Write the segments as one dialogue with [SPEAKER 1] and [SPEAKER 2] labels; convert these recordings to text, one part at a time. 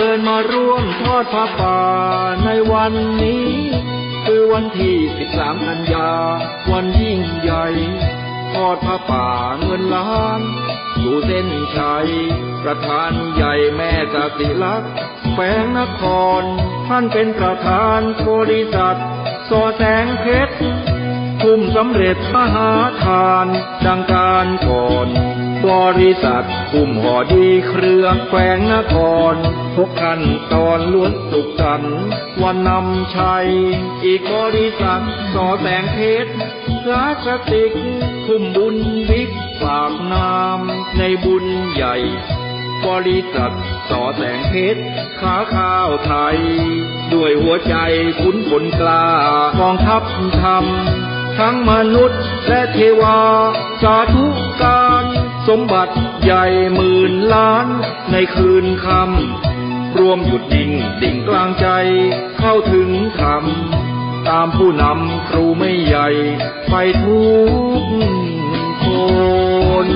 [SPEAKER 1] ชิญมาร่วมทอดผ้าป่าในวันนี้ คือวันที่ 13 กันยา วันยิ่งใหญ่ ทอดผ้าป่าเงินล้านสู่เส้นชัย ประธานใหญ่แม่สสิลักษณ์แฝงนคร ท่านเป็นประธานบริษัทสอแสงเพชรทุ่มสำเร็จมหาทาน ดังการก่อน บริษัททุ่มห่อดีเครื่องแฝงนคร ทุกขั้นตอนล้วนสุขสันต์วันนำชัย อีกบริษัทสอแสงเพชรพลาสติกทุ่มบุญบิ๊กฝากนามในบุญใหญ่ บริษัทสอแสงเพชรค้าข้าวไทย ด้วยหัวใจขุนผลกล้ากองทัพธรรมทั้งมนุษย์และเทวา สาธุการสมบัติใหญ่หมื่นล้านในคืนคำ รวมหยุดดิ่งดิ่งกลางใจ เข้าถึงธรรมตามผู้นำครูไม่ใหญ่ ไปทุกคน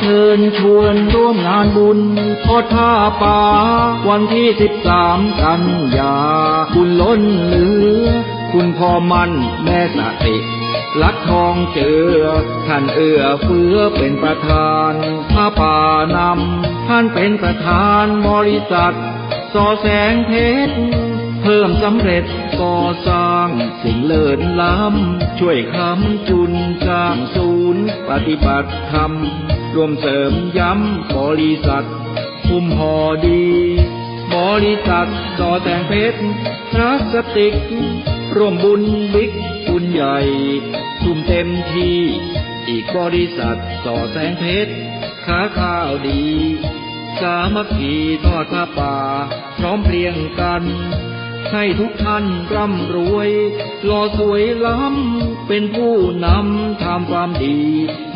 [SPEAKER 1] เชิญชวนร่วมงานบุญทอดผ้าป่าวันที่สิบสามกันยา คุณล้นเหลือ คุณพ่อมันแม่สติลักทองเจอท่านเอื้อเฟื้อเป็นประธานผ้าป่านำท่านเป็นประธานบริษัทสอแสงเพชรเพิ่มสำเร็จก่อสร้างสิ่งเลิศล้ำช่วยคำจุนสร้างศู ปฏิบัติธรรมรวมเสริมย้ำบริษัทคุ้มห่อดี บริษัทต่อแต่งเพชรพลาสติก ร่วมบุญบิ๊กบุญใหญ่ทุ่มเต็มที่ อีกบริษัทต่อแสงเพชรค้าข้าวดี สามัคคีทอดผ้าป่า พร้อมเพรียงกัน ให้ทุกท่านร่ำรวยหล่อสวยล้ำ เป็นผู้นำทำความดี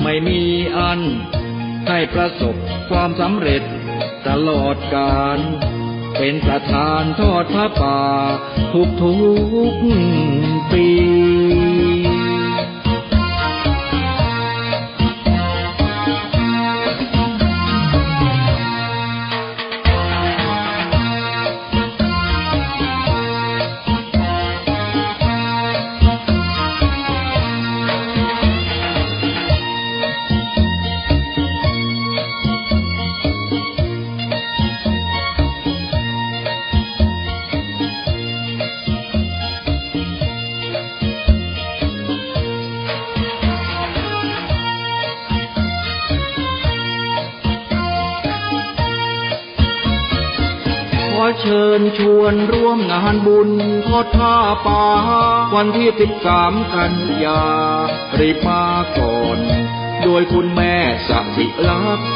[SPEAKER 1] ไม่มีอัน ให้ประสบความสำเร็จตลอดกาลเป็นประธานทอดพระป่าทุกทุกปี เชิญชวนร่วมงานบุญทอดผ้าป่าวันที่สิบสามกันยารีบมาก่อน โดยคุณแม่สสิลักษณ์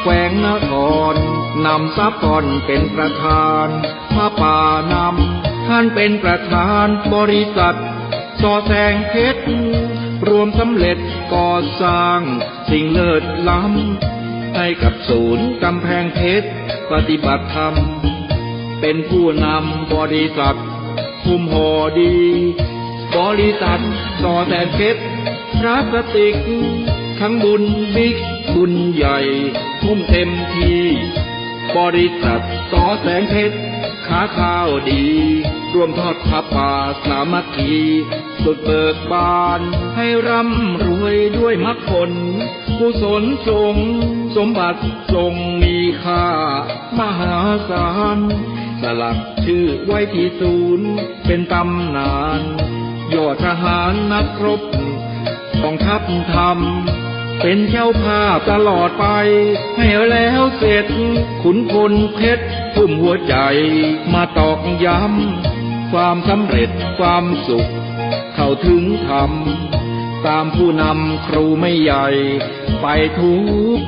[SPEAKER 1] แขวงนครนำทรัพย์ก่อนเป็นประธานผ้าป่านำท่านเป็นประธานบริษัทสอแสงเพชรรวมสำเร็จก่อสร้างสิ่งเลิศล้ำให้กับศูนย์กำแพงเพชรปฏิบัติธรรม เป็นผู้นำบริษัทคุมห่อดี บริษัทต่อแสนเพชรพลาสติก ทั้งบุญบิ๊กบุญใหญ่ทุ่มเต็มทีบริษัทต่อแสงเพชรค้าข้าวดี รวมทอดผ้าป่าสามัคคีสุดเบิกบานให้ร่ำรวยด้วยมรรคผลกุศลทรงสมบัติทรงมีค่ามหาศาล สลักชื่อไว้ที่ศูนย์เป็นตำนาน ยอดทหารนักรบกองทัพธรรม เป็นเจ้าภาพตลอดไป ให้แล้วเสร็จ ขุนพลเพชรทุ่มหัวใจมาตอกย้ำ ความสำเร็จความสุข เข้าถึงธรรม ตามผู้นำครูไม่ใหญ่ ไปทุก